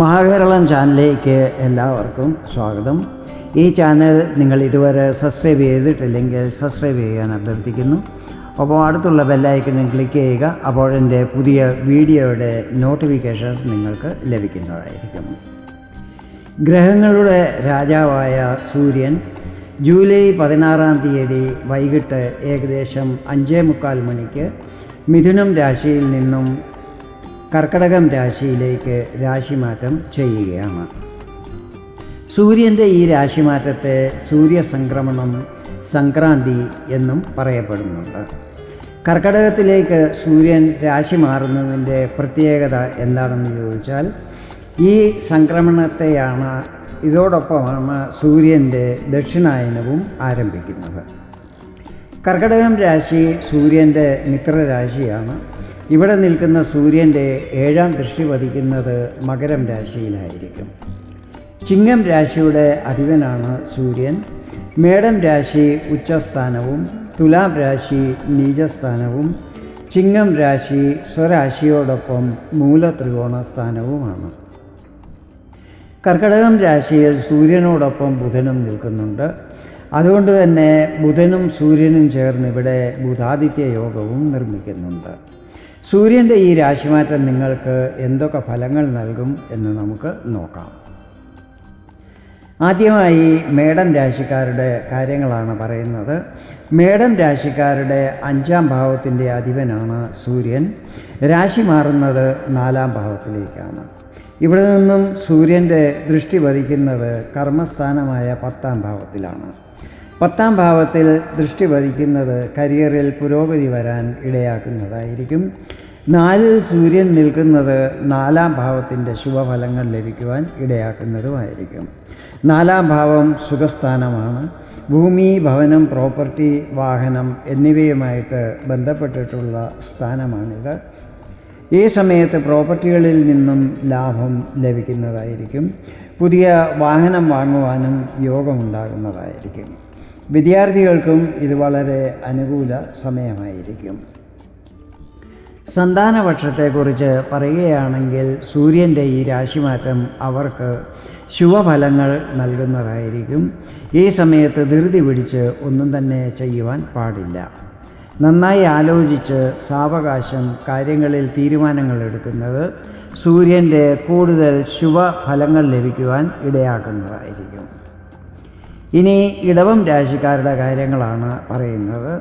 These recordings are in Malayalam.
മഹാകേരളം ചാനലിലേക്ക് എല്ലാവർക്കും സ്വാഗതം. ഈ ചാനൽ നിങ്ങൾ ഇതുവരെ സബ്സ്ക്രൈബ് ചെയ്തിട്ടില്ലെങ്കിൽ സബ്സ്ക്രൈബ് ചെയ്യാൻ അഭ്യർത്ഥിക്കുന്നു. അപ്പോൾ അടുത്തുള്ള ബെല്ലൈക്കണിൽ ക്ലിക്ക് ചെയ്യുക. അപ്പോൾ എന്റെ പുതിയ വീഡിയോയുടെ നോട്ടിഫിക്കേഷൻസ് നിങ്ങൾക്ക് ലഭിക്കുന്നതായിരിക്കും. ഗ്രഹങ്ങളുടെ രാജാവായ സൂര്യൻ ജൂലൈ പതിനാറാം തീയതി വൈകിട്ട് ഏകദേശം അഞ്ചേ മുക്കാൽ മണിക്ക് മിഥുനം രാശിയിൽ നിന്നും കർക്കടകം രാശിയിലേക്ക് രാശിമാറ്റം ചെയ്യുകയാണ്. സൂര്യന്റെ ഈ രാശിമാറ്റത്തെ സൂര്യസംക്രമണം സംക്രാന്തി എന്നും പറയപ്പെടുന്നുണ്ട്. കർക്കടകത്തിലേക്ക് സൂര്യൻ രാശി മാറുന്നതിന്റെ പ്രത്യേകത എന്താണെന്ന് ചോദിച്ചാൽ ഈ സംക്രമണത്തെയാണ് ഇതോടൊപ്പമാണ് സൂര്യന്റെ ദക്ഷിണായനവും ആരംഭിക്കുന്നത്. കർക്കടകം രാശി സൂര്യന്റെ മിത്രരാശിയാണ്. ഇവിടെ നിൽക്കുന്ന സൂര്യന്റെ ഏഴാം ദൃഷ്ടി പതിക്കുന്നത് മകരം രാശിയിലായിരിക്കും. ചിങ്ങം രാശിയുടെ അധിപനാണ് സൂര്യൻ. മേടം രാശി ഉച്ചസ്ഥാനവും തുലാം രാശി നീചസ്ഥാനവും. ചിങ്ങം രാശി സ്വരാശിയോടൊപ്പം മൂലത്രികോണ സ്ഥാനവുമാണ് കർക്കടകം രാശിയിൽ സൂര്യനോടൊപ്പം ബുധനും നിൽക്കുന്നുണ്ട്. അതുകൊണ്ട് തന്നെ ബുധനും സൂര്യനും ചേർന്ന് ഇവിടെ ബുധാദിത്യ യോഗവും നിർമ്മിക്കുന്നുണ്ട്. സൂര്യന്റെ ഈ രാശിമാറ്റം നിങ്ങൾക്ക് എന്തൊക്കെ ഫലങ്ങൾ നൽകും എന്ന് നമുക്ക് നോക്കാം. ആദ്യമായി മേടം രാശിക്കാരുടെ കാര്യങ്ങളാണ് പറയുന്നത്. മേടം രാശിക്കാരുടെ അഞ്ചാം ഭാവത്തിന്റെ അധിപനാണ് സൂര്യൻ. രാശി മാറുന്നത് നാലാം ഭാവത്തിലേക്കാണ്. ഇവിടെ നിന്നും സൂര്യന്റെ ദൃഷ്ടി പതിക്കുന്നത് കർമ്മസ്ഥാനമായ പത്താം ഭാവത്തിലാണ്. പത്താം ഭാവത്തിൽ ദൃഷ്ടി പതിക്കുന്നത് കരിയറിൽ പുരോഗതി വരാൻ ഇടയാക്കുന്നതായിരിക്കും. നാലിൽ സൂര്യൻ നിൽക്കുന്നത് നാലാം ഭാവത്തിന്റെ ശുഭഫലങ്ങൾ ലഭിക്കുവാൻ ഇടയാക്കുന്നതുമായിരിക്കും. നാലാം ഭാവം സുഖസ്ഥാനമാണ്. ഭൂമി ഭവനം പ്രോപ്പർട്ടി വാഹനം എന്നിവയുമായിട്ട് ബന്ധപ്പെട്ടിട്ടുള്ള സ്ഥാനമാണിത്. ഈ സമയത്ത് പ്രോപ്പർട്ടികളിൽ നിന്നും ലാഭം ലഭിക്കുന്നതായിരിക്കും. പുതിയ വാഹനം വാങ്ങുവാനും യോഗമുണ്ടാകുന്നതായിരിക്കും. വിദ്യാർത്ഥികൾക്കും ഇത് വളരെ അനുകൂല സമയമായിരിക്കും. സന്താനപക്ഷത്തെക്കുറിച്ച് പറയുകയാണെങ്കിൽ സൂര്യന്റെ ഈ രാശിമാറ്റം അവർക്ക് ശുഭഫലങ്ങൾ നൽകുന്നതായിരിക്കും. ഈ സമയത്ത് ധൃതി പിടിച്ച് ഒന്നും തന്നെ ചെയ്യുവാൻ പാടില്ല. നന്നായി ആലോചിച്ച് സാവകാശം കാര്യങ്ങളിൽ തീരുമാനങ്ങൾ എടുക്കുന്നത് സൂര്യന്റെ കൂടുതൽ ശുഭഫലങ്ങൾ ലഭിക്കുവാൻ ഇടയാക്കുന്നതായിരിക്കും. ഇനി ഇടവം രാശിക്കാരുടെ കാര്യങ്ങളാണ് പറയുന്നത്.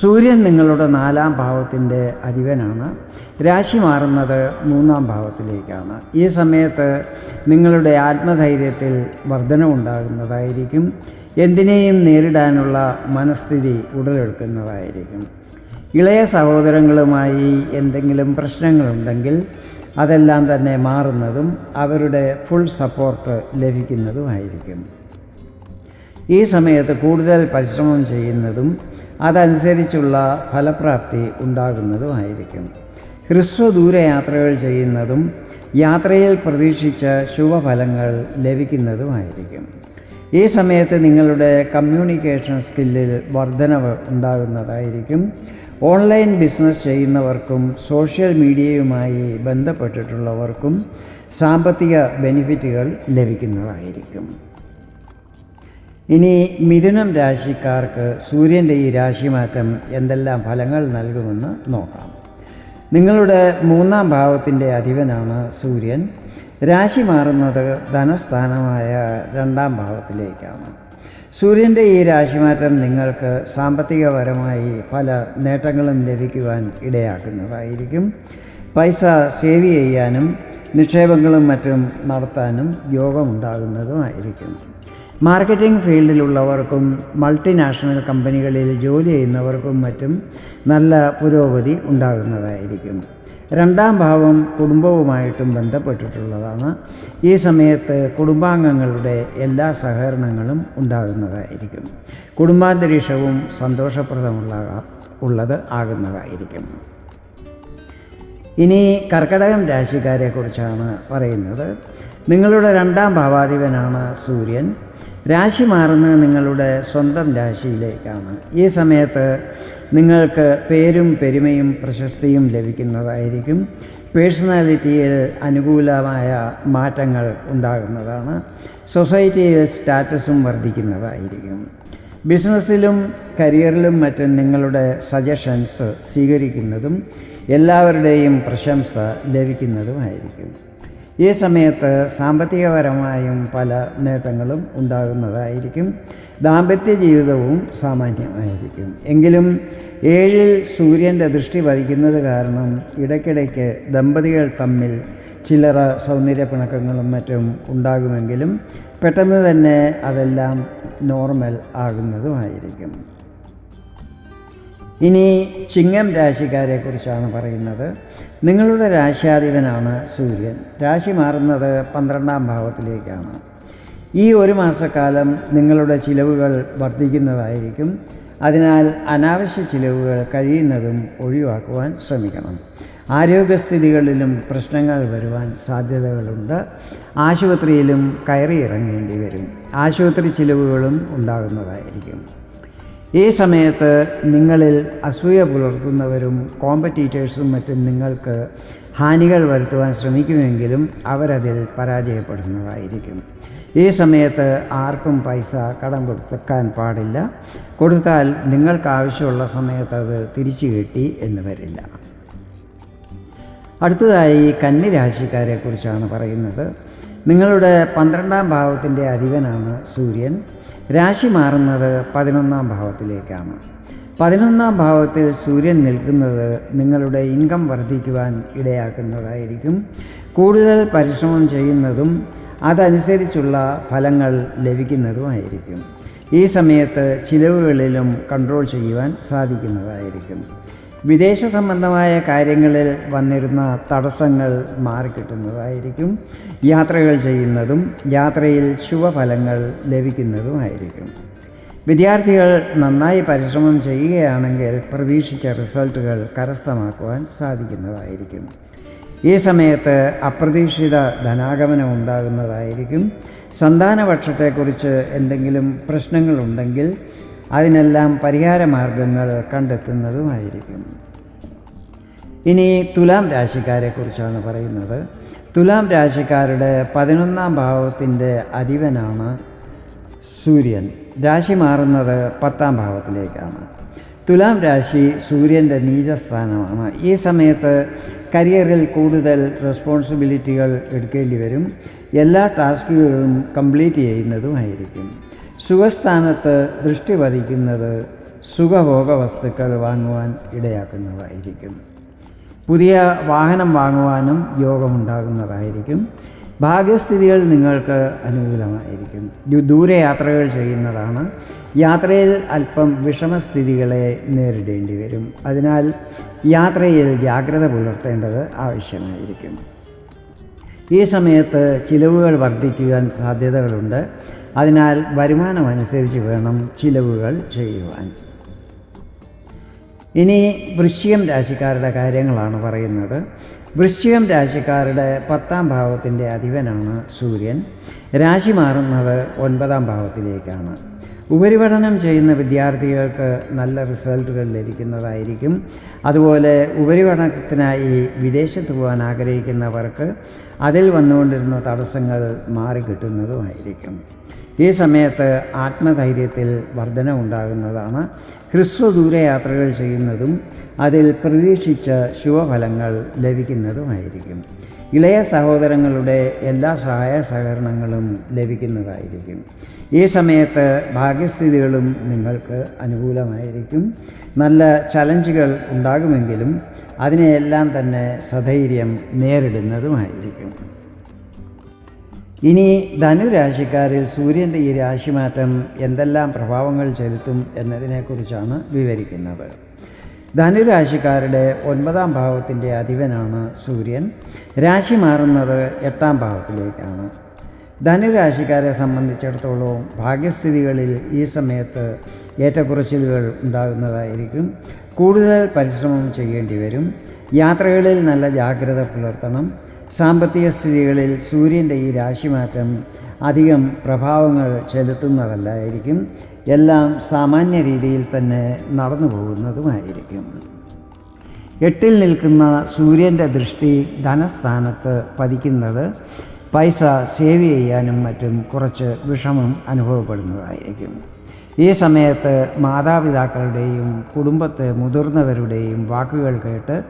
സൂര്യൻ നിങ്ങളുടെ നാലാം ഭാവത്തിന്റെ അധിപനാണ്. രാശി മാറുന്നത് മൂന്നാം ഭാവത്തിലേക്കാണ്. ഈ സമയത്ത് നിങ്ങളുടെ ആത്മധൈര്യത്തിൽ വർധനവുണ്ടാകുന്നതായിരിക്കും. എന്തിനേയും നേരിടാനുള്ള മനസ്ഥിതി ഉടലെടുക്കുന്നതായിരിക്കും. ഇളയ സഹോദരങ്ങളുമായി എന്തെങ്കിലും പ്രശ്നങ്ങളുണ്ടെങ്കിൽ അതെല്ലാം തന്നെ മാറുന്നതും അവരുടെ ഫുൾ സപ്പോർട്ട് ലഭിക്കുന്നതുമായിരിക്കും. ഈ സമയത്ത് കൂടുതൽ പരിശ്രമം ചെയ്യുന്നതും അതനുസരിച്ചുള്ള ഫലപ്രാപ്തി ഉണ്ടാകുന്നതുമായിരിക്കും ഹ്രസ്വദൂര യാത്രകൾ ചെയ്യുന്നതും യാത്രയിൽ പ്രതീക്ഷിച്ച ശുഭഫലങ്ങൾ ലഭിക്കുന്നതുമായിരിക്കും ഈ സമയത്ത് നിങ്ങളുടെ കമ്മ്യൂണിക്കേഷൻ സ്കില്ലിൽ വർധനവ് ഉണ്ടാകുന്നതായിരിക്കും. ഓൺലൈൻ ബിസിനസ് ചെയ്യുന്നവർക്കും സോഷ്യൽ മീഡിയയുമായി ബന്ധപ്പെട്ടിട്ടുള്ളവർക്കും സാമ്പത്തിക ബെനിഫിറ്റുകൾ ലഭിക്കുന്നതായിരിക്കും. ഇനി മിഥുനം രാശിക്കാർക്ക് സൂര്യന്റെ ഈ രാശിമാറ്റം എന്തെല്ലാം ഫലങ്ങൾ നൽകുമെന്ന് നോക്കാം. നിങ്ങളുടെ മൂന്നാം ഭാവത്തിന്റെ അധിപനാണ് സൂര്യൻ. രാശി മാറുന്നത് ധനസ്ഥാനമായ രണ്ടാം ഭാവത്തിലേക്കാണ്. സൂര്യന്റെ ഈ രാശിമാറ്റം നിങ്ങൾക്ക് സാമ്പത്തികപരമായി പല നേട്ടങ്ങളും ലഭിക്കുവാൻ ഇടയാക്കുന്നതായിരിക്കും. പൈസ സേവ് ചെയ്യാനും നിക്ഷേപങ്ങളും മറ്റും നടത്താനും യോഗമുണ്ടാകുന്നതുമായിരിക്കും. മാർക്കറ്റിംഗ് ഫീൽഡിലുള്ളവർക്കും മൾട്ടിനാഷണൽ കമ്പനികളിൽ ജോലി ചെയ്യുന്നവർക്കും മറ്റും നല്ല പുരോഗതി ഉണ്ടാകുന്നതായിരിക്കും. രണ്ടാം ഭാവം കുടുംബവുമായിട്ടും ബന്ധപ്പെട്ടിട്ടുള്ളതാണ്. ഈ സമയത്ത് കുടുംബാംഗങ്ങളുടെ എല്ലാ സഹകരണങ്ങളും ഉണ്ടാകുന്നതായിരിക്കും. കുടുംബാന്തരീക്ഷവും സന്തോഷപ്രദമുള്ള ഉള്ളത് ആകുന്നതായിരിക്കും. ഇനി കർക്കടകം രാശിക്കാരെക്കുറിച്ചാണ് പറയുന്നത്. നിങ്ങളുടെ രണ്ടാം ഭാവാധിപനാണ് സൂര്യൻ. രാശി മാറുന്നത് നിങ്ങളുടെ സ്വന്തം രാശിയിലേക്കാണ്. ഈ സമയത്ത് നിങ്ങൾക്ക് പേരും പെരുമയും പ്രശസ്തിയും ലഭിക്കുന്നതായിരിക്കും. പേഴ്സണാലിറ്റിയിൽ അനുകൂലമായ മാറ്റങ്ങൾ ഉണ്ടാകുന്നതാണ്. സൊസൈറ്റിയിൽ സ്റ്റാറ്റസും വർദ്ധിക്കുന്നതായിരിക്കും. ബിസിനസ്സിലും കരിയറിലും മറ്റും നിങ്ങളുടെ സജഷൻസ് സ്വീകരിക്കുന്നതും എല്ലാവരുടെയും പ്രശംസ ലഭിക്കുന്നതുമായിരിക്കും. ഈ സമയത്ത് സാമ്പത്തികപരമായും പല നേട്ടങ്ങളും ഉണ്ടാകുന്നതായിരിക്കും. ദാമ്പത്യ ജീവിതവും സാമാന്യമായിരിക്കും. എങ്കിലും ഏഴിൽ സൂര്യന്റെ ദൃഷ്ടി പതിക്കുന്നത് കാരണം ഇടയ്ക്കിടയ്ക്ക് ദമ്പതികൾ തമ്മിൽ ചില്ലറ സൗന്ദര്യ പിണക്കങ്ങളും മറ്റും ഉണ്ടാകുമെങ്കിലും പെട്ടെന്ന് തന്നെ അതെല്ലാം നോർമൽ ആകുന്നതുമായിരിക്കും. ഇനി ചിങ്ങം രാശിക്കാരെക്കുറിച്ചാണ് പറയുന്നത്. നിങ്ങളുടെ രാശ്യാധിപനാണ് സൂര്യൻ. രാശി മാറുന്നത് പന്ത്രണ്ടാം ഭാവത്തിലേക്കാണ്. ഈ ഒരു മാസക്കാലം നിങ്ങളുടെ ചിലവുകൾ വർദ്ധിക്കുന്നതായിരിക്കും. അതിനാൽ അനാവശ്യ ചിലവുകൾ കഴിയുന്നതും ഒഴിവാക്കുവാൻ ശ്രമിക്കണം. ആരോഗ്യസ്ഥിതികളിലും പ്രശ്നങ്ങൾ വരുവാൻ സാധ്യതകളുണ്ട്. ആശുപത്രിയിലും കയറി ഇറങ്ങേണ്ടി വരും. ആശുപത്രി ചിലവുകളും ഉണ്ടാകുന്നതായിരിക്കും. ഈ സമയത്ത് നിങ്ങളിൽ അസൂയ പുലർത്തുന്നവരും കോമ്പറ്റീറ്റേഴ്സും മറ്റും നിങ്ങൾക്ക് ഹാനികൾ വരുത്തുവാൻ ശ്രമിക്കുമെങ്കിലും അവരതിൽ പരാജയപ്പെടുന്നതായിരിക്കും. ഈ സമയത്ത് ആർക്കും പൈസ കടം കൊടുക്കാൻ പാടില്ല. കൊടുത്താൽ നിങ്ങൾക്ക് ആവശ്യമുള്ള സമയത്ത് അത് തിരിച്ചു കിട്ടി എന്ന് വരില്ല. അടുത്തതായി കന്നിരാശിക്കാരെക്കുറിച്ചാണ് പറയുന്നത്. നിങ്ങളുടെ പന്ത്രണ്ടാം ഭാവത്തിന്റെ അധികനാണ് സൂര്യൻ. രാശി മാറുന്നത് പതിനൊന്നാം ഭാവത്തിലേക്കാണ്. പതിനൊന്നാം ഭാവത്തിൽ സൂര്യൻ നിൽക്കുന്നത് നിങ്ങളുടെ ഇൻകം വർദ്ധിക്കുവാൻ ഇടയാക്കുന്നതായിരിക്കും. കൂടുതൽ പരിശ്രമം ചെയ്യുന്നതും അതനുസരിച്ചുള്ള ഫലങ്ങൾ ലഭിക്കുന്നതുമായിരിക്കും. ഈ സമയത്ത് ചിലവുകളിലും കൺട്രോൾ ചെയ്യുവാൻ സാധിക്കുന്നതായിരിക്കും. വിദേശ സംബന്ധമായ കാര്യങ്ങളിൽ വന്നിരുന്ന തടസ്സങ്ങൾ മാറിക്കിട്ടുന്നതായിരിക്കും. യാത്രകൾ ചെയ്യുന്നതും യാത്രയിൽ ശുഭഫലങ്ങൾ ലഭിക്കുന്നതുമായിരിക്കും വിദ്യാർത്ഥികൾ നന്നായി പരിശ്രമം ചെയ്യുകയാണെങ്കിൽ പ്രതീക്ഷിച്ച റിസൾട്ടുകൾ കരസ്ഥമാക്കുവാൻ സാധിക്കുന്നതായിരിക്കും. ഈ സമയത്ത് അപ്രതീക്ഷിത ധനാഗമനം ഉണ്ടാകുന്നതായിരിക്കും. സന്താനപക്ഷത്തെക്കുറിച്ച് എന്തെങ്കിലും പ്രശ്നങ്ങളുണ്ടെങ്കിൽ അതിനെല്ലാം പരിഹാരമാർഗങ്ങൾ കണ്ടെത്തുന്നതുമായിരിക്കും. ഇനി തുലാം രാശിക്കാരെക്കുറിച്ചാണ് പറയുന്നത്. തുലാം രാശിക്കാരുടെ പതിനൊന്നാം ഭാവത്തിന്റെ അധിപനാണ് സൂര്യൻ. രാശി മാറുന്നത് പത്താം ഭാവത്തിലേക്കാണ്. തുലാം രാശി സൂര്യന്റെ നീചസ്ഥാനമാണ്. ഈ സമയത്ത് കരിയറിൽ കൂടുതൽ റെസ്പോൺസിബിലിറ്റികൾ എടുക്കേണ്ടി വരും. എല്ലാ ടാസ്കുകളും കംപ്ലീറ്റ് ചെയ്യുന്നതുമായിരിക്കും. സുഖസ്ഥാനത്ത് ദൃഷ്ടി പതിക്കുന്നത് സുഖഭോഗ വസ്തുക്കൾ വാങ്ങുവാൻ ഇടയാക്കുന്നതായിരിക്കും. പുതിയ വാഹനം വാങ്ങുവാനും യോഗമുണ്ടാകുന്നതായിരിക്കും. ഭാഗ്യസ്ഥിതികൾ നിങ്ങൾക്ക് അനുകൂലമായിരിക്കും. ദൂരയാത്രകൾ ചെയ്യുന്നതാണ്. യാത്രയിൽ അല്പം വിഷമസ്ഥിതികളെ നേരിടേണ്ടി വരും. അതിനാൽ യാത്രയിൽ ജാഗ്രത പുലർത്തേണ്ടത് ആവശ്യമായിരിക്കും. ഈ സമയത്ത് ചിലവുകൾ വർദ്ധിക്കുവാൻ സാധ്യതകളുണ്ട്. അതിനാൽ വരുമാനമനുസരിച്ച് വേണം ചിലവുകൾ ചെയ്യുവാൻ. ഇനി വൃശ്ചികം രാശിക്കാരുടെ കാര്യങ്ങളാണ് പറയുന്നത്. വൃശ്ചികം രാശിക്കാരുടെ പത്താം ഭാവത്തിന്റെ അധിപനാണ് സൂര്യൻ. രാശി മാറുന്നത് ഒൻപതാം ഭാവത്തിലേക്കാണ്. ഉപരിപഠനം ചെയ്യുന്ന വിദ്യാർത്ഥികൾക്ക് നല്ല റിസൾട്ടുകൾ ലഭിക്കുന്നതായിരിക്കും. അതുപോലെ ഉപരിപഠനത്തിനായി വിദേശത്ത് പോകാൻ ആഗ്രഹിക്കുന്നവർക്ക് അതിൽ വന്നുകൊണ്ടിരുന്ന തടസ്സങ്ങൾ മാറിക്കിട്ടുന്നതുമായിരിക്കും. ഈ സമയത്ത് ആത്മധൈര്യത്തിൽ വർധന ഉണ്ടാകുന്നതാണ് ഹ്രസ്വ ദൂരയാത്രകൾ ചെയ്യുന്നതും അതിൽ പ്രതീക്ഷിച്ച ശുഭഫലങ്ങൾ ലഭിക്കുന്നതുമായിരിക്കും. ഇളയ സഹോദരങ്ങളുടെ എല്ലാ സഹായ സഹകരണങ്ങളും ലഭിക്കുന്നതായിരിക്കും. ഈ സമയത്ത് ഭാഗ്യസ്ഥിതികളും നിങ്ങൾക്ക് അനുകൂലമായിരിക്കും. നല്ല ചലഞ്ചുകൾ ഉണ്ടാകുമെങ്കിലും അതിനെയെല്ലാം തന്നെ സധൈര്യം നേരിടുന്നതുമായിരിക്കും. ഇനി ധനുരാശിക്കാരിൽ സൂര്യന്റെ ഈ രാശിമാറ്റം എന്തെല്ലാം പ്രഭാവങ്ങൾ ചെലുത്തും എന്നതിനെക്കുറിച്ചാണ് വിവരിക്കുന്നത്. ധനുരാശിക്കാരുടെ ഒൻപതാം ഭാവത്തിന്റെ അധിപനാണ് സൂര്യൻ. രാശി മാറുന്നത് എട്ടാം ഭാവത്തിലേക്കാണ്. ധനുരാശിക്കാരെ സംബന്ധിച്ചിടത്തോളം ഭാഗ്യസ്ഥിതികളിൽ ഈ സമയത്ത് ഏറ്റക്കുറച്ചിലുകൾ ഉണ്ടാകുന്നതായിരിക്കും. കൂടുതൽ പരിശ്രമം ചെയ്യേണ്ടി വരും. യാത്രകളിൽ നല്ല ജാഗ്രത പുലർത്തണം. സാമ്പത്തിക സ്ഥിതികളിൽ സൂര്യന്റെ ഈ രാശിമാറ്റം അധികം പ്രഭാവങ്ങൾ ചെലുത്തുന്നതല്ലായിരിക്കും. എല്ലാം സാമാന്യ രീതിയിൽ തന്നെ നടന്നു പോകുന്നതുമായിരിക്കും. എട്ടിൽ നിൽക്കുന്ന സൂര്യന്റെ ദൃഷ്ടി ധനസ്ഥാനത്ത് പതിക്കുന്നത് പൈസ സേവ് ചെയ്യാനും മറ്റും കുറച്ച് വിഷമം അനുഭവപ്പെടുന്നതായിരിക്കും. ഈ സമയത്ത് മാതാപിതാക്കളുടെയും കുടുംബത്തെ മുതിർന്നവരുടെയും വാക്കുകൾ കേട്ട്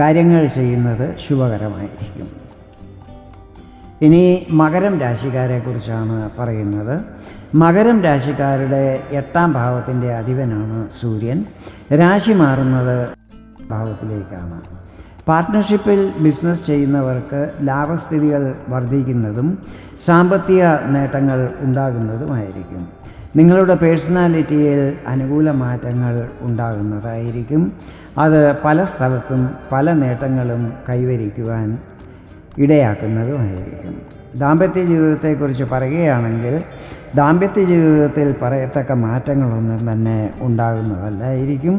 കാര്യങ്ങൾ ചെയ്യുന്നത് ശുഭകരമായിരിക്കും. ഇനി മകരം രാശിക്കാരെക്കുറിച്ചാണ് പറയുന്നത്. മകരം രാശിക്കാരുടെ എട്ടാം ഭാവത്തിന്റെ അധിപനാണ് സൂര്യൻ. രാശി മാറുന്നത് ഭാവത്തിലേക്കാണ്. പാർട്ട്ണർഷിപ്പിൽ ബിസിനസ് ചെയ്യുന്നവർക്ക് ലാഭസ്ഥിതികൾ വർദ്ധിക്കുന്നതും സാമ്പത്തിക നേട്ടങ്ങൾ ഉണ്ടാകുന്നതുമായിരിക്കും. നിങ്ങളുടെ പേഴ്സണാലിറ്റിയിൽ അനുകൂല മാറ്റങ്ങൾ ഉണ്ടാകുന്നതായിരിക്കും. അത് പല സ്ഥലത്തും പല നേട്ടങ്ങളും കൈവരിക്കുവാൻ ഇടയാക്കുന്നതുമായിരിക്കും. ദാമ്പത്യ ജീവിതത്തെക്കുറിച്ച് പറയുകയാണെങ്കിൽ ദാമ്പത്യ ജീവിതത്തിൽ പറയത്തക്ക മാറ്റങ്ങളൊന്നും തന്നെ ഉണ്ടാകുന്നതല്ലായിരിക്കും.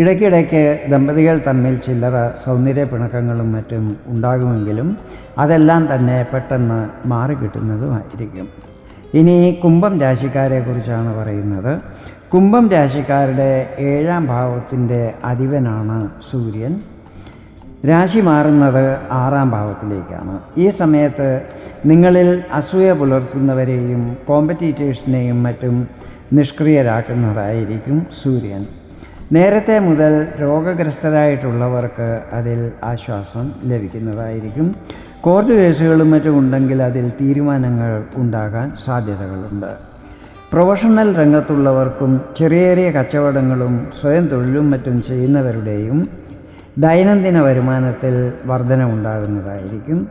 ഇടയ്ക്കിടയ്ക്ക് ദമ്പതികൾ തമ്മിൽ ചില്ലറ സൗന്ദര്യ പിണക്കങ്ങളും മറ്റും ഉണ്ടാകുമെങ്കിലും അതെല്ലാം തന്നെ പെട്ടെന്ന് മാറിക്കിട്ടുന്നതുമായിരിക്കും. ഇനി കുംഭം രാശിക്കാരെക്കുറിച്ചാണ് പറയുന്നത്. കുംഭം രാശിക്കാരുടെ ഏഴാം ഭാവത്തിന്റെ അധിപനാണ് സൂര്യൻ. രാശി മാറുന്നത് ആറാം ഭാവത്തിലേക്കാണ്. ഈ സമയത്ത് നിങ്ങളിൽ അസൂയ പുലർത്തുന്നവരെയും കോമ്പറ്റീറ്റേഴ്സിനെയും മറ്റും നിഷ്ക്രിയരാക്കുന്നതായിരിക്കും സൂര്യൻ. നേരത്തെ മുതൽ രോഗഗ്രസ്തരായിട്ടുള്ളവർക്ക് അതിൽ ആശ്വാസം ലഭിക്കുന്നതായിരിക്കും. കോർട്ട് കേസുകളും മറ്റും ഉണ്ടെങ്കിൽ അതിൽ തീരുമാനങ്ങൾ ഉണ്ടാകാൻ സാധ്യതകളുണ്ട്. പ്രൊഫഷണൽ രംഗത്തുള്ളവർക്കും ചെറിയ ചെറിയ കച്ചവടങ്ങളും സ്വയം തൊഴിലും മറ്റും ചെയ്യുന്നവരുടെയും ദൈനംദിന വരുമാനത്തിൽ വർധനവുണ്ടാകുന്നതായിരിക്കും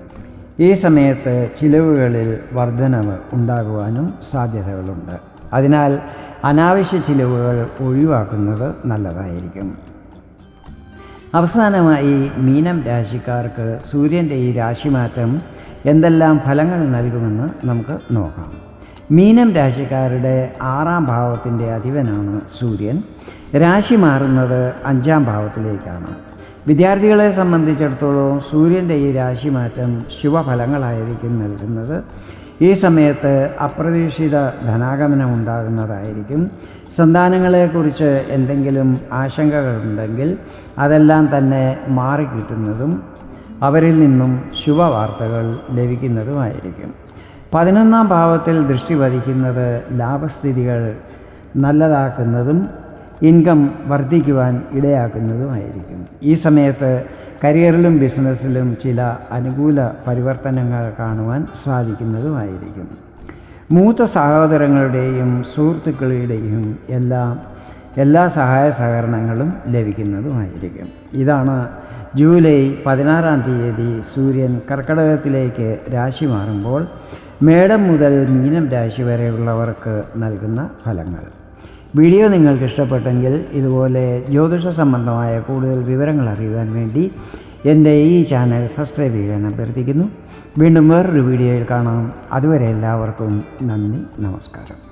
ഈ സമയത്ത് ചിലവുകളിൽ വർധനവ് ഉണ്ടാകുവാനും സാധ്യതകളുണ്ട്. അതിനാൽ അനാവശ്യ ചിലവുകൾ ഒഴിവാക്കുന്നത് നല്ലതായിരിക്കും. അവസാനമായി മീനം രാശിക്കാർക്ക് സൂര്യന്റെ ഈ രാശിമാറ്റം എന്തെല്ലാം ഫലങ്ങൾ നൽകുമെന്ന് നമുക്ക് നോക്കാം. മീനം രാശിക്കാരുടെ ആറാം ഭാവത്തിന്റെ അധിപനാണ് സൂര്യൻ. രാശി മാറുന്നത് അഞ്ചാം ഭാവത്തിലേക്കാണ്. വിദ്യാർത്ഥികളെ സംബന്ധിച്ചിടത്തോളം സൂര്യന്റെ ഈ രാശിമാറ്റം ശുഭഫലങ്ങളായിരിക്കും നൽകുന്നത്. ഈ സമയത്ത് അപ്രതീക്ഷിത ധനാഗമനം ഉണ്ടാകുന്നതായിരിക്കും. സന്താനങ്ങളെക്കുറിച്ച് എന്തെങ്കിലും ആശങ്കകളുണ്ടെങ്കിൽ അതെല്ലാം തന്നെ മാറിക്കിട്ടുന്നതും അവരിൽ നിന്നും ശുഭവാർത്തകൾ ലഭിക്കുന്നതുമായിരിക്കും. പതിനൊന്നാം ഭാവത്തിൽ ദൃഷ്ടി പതിക്കുന്നത് ലാഭസ്ഥിതികൾ നല്ലതാക്കുന്നതും ഇൻകം വർദ്ധിക്കുവാൻ ഇടയാക്കുന്നതുമായിരിക്കും. ഈ സമയത്ത് കരിയറിലും ബിസിനസ്സിലും ചില അനുകൂല പരിവർത്തനങ്ങൾ കാണുവാൻ സാധിക്കുന്നതുമായിരിക്കും. മൂത്ത സഹോദരങ്ങളുടെയും സുഹൃത്തുക്കളുടെയും എല്ലാം എല്ലാ സഹായ സഹകരണങ്ങളും ലഭിക്കുന്നതുമായിരിക്കും. ഇതാണ് ജൂലൈ പതിനാറാം തീയതി സൂര്യൻ കർക്കടകത്തിലേക്ക് രാശി മാറുമ്പോൾ മേടം മുതൽ മീനം രാശി വരെയുള്ളവർക്ക് നൽകുന്ന ഫലങ്ങൾ. വീഡിയോ നിങ്ങൾക്ക് ഇഷ്ടപ്പെട്ടെങ്കിൽ ഇതുപോലെ ജ്യോതിഷ സംബന്ധമായ കൂടുതൽ വിവരങ്ങൾ അറിയുവാൻ വേണ്ടി എന്റെ ഈ ചാനൽ സബ്സ്ക്രൈബ് ചെയ്യാൻ അഭ്യർത്ഥിക്കുന്നു. വീണ്ടും വേറൊരു വീഡിയോയിൽ കാണാം. അതുവരെ എല്ലാവർക്കും നന്ദി നമസ്കാരം.